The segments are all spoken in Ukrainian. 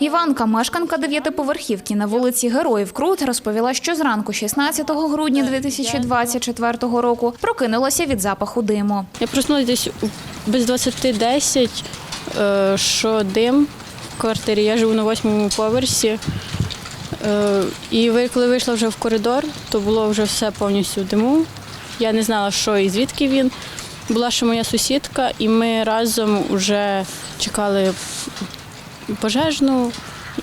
Іванка, мешканка дев'ятиповерхівки на вулиці Героїв Крут, розповіла, що зранку 16 грудня 2024 року прокинулася від запаху диму. Я проснулася десь без 20.10, е, що дим в квартирі. Я живу на восьмому поверсі. Е, І коли вийшла вже в коридор, то було вже все повністю в диму. Я не знала, що і звідки він. Була ще моя сусідка, і ми разом вже чекали пожежну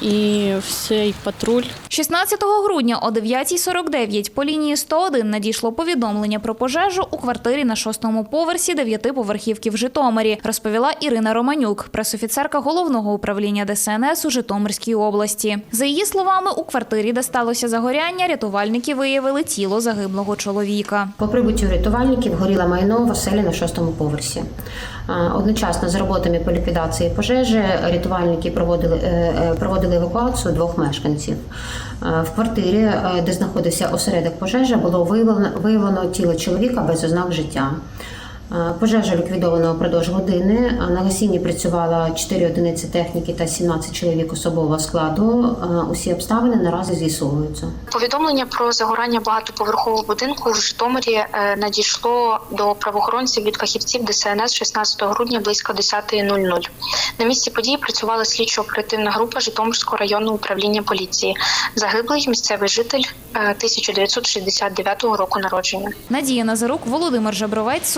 і всей патруль. 16 грудня о 9.49 по лінії 101 надійшло повідомлення про пожежу у квартирі на шостому поверсі дев'ятиповерхівки в Житомирі, розповіла Ірина Романюк, пресофіцерка головного управління ДСНС у Житомирській області. За її словами, у квартирі, де сталося загоряння, рятувальники виявили тіло загиблого чоловіка. По прибуттю рятувальників горіло майно в оселі на шостому поверсі. Одночасно з роботами по ліквідації пожежі рятувальники проводили, е, е, проводили евакуацію двох мешканців. В квартирі, е, де знаходився осередок пожежі, було виявлено, виявлено тіло чоловіка без ознак життя. А, Пожежа ліквідована упродовж години. На гасінні працювало 4 одиниці техніки та 17 чоловік особового складу. Усі обставини наразі з'ясовуються. Повідомлення про загорання багатоповерхового будинку в Житомирі е, надійшло до правоохоронців від фахівців ДСНС 16 грудня близько 10.00. На місці події працювала слідчо-оперативна група Житомирського районного управління поліції. Загиблий місцевий житель е, 1969 року народження. Надія Назарук, Володимир Жабровець,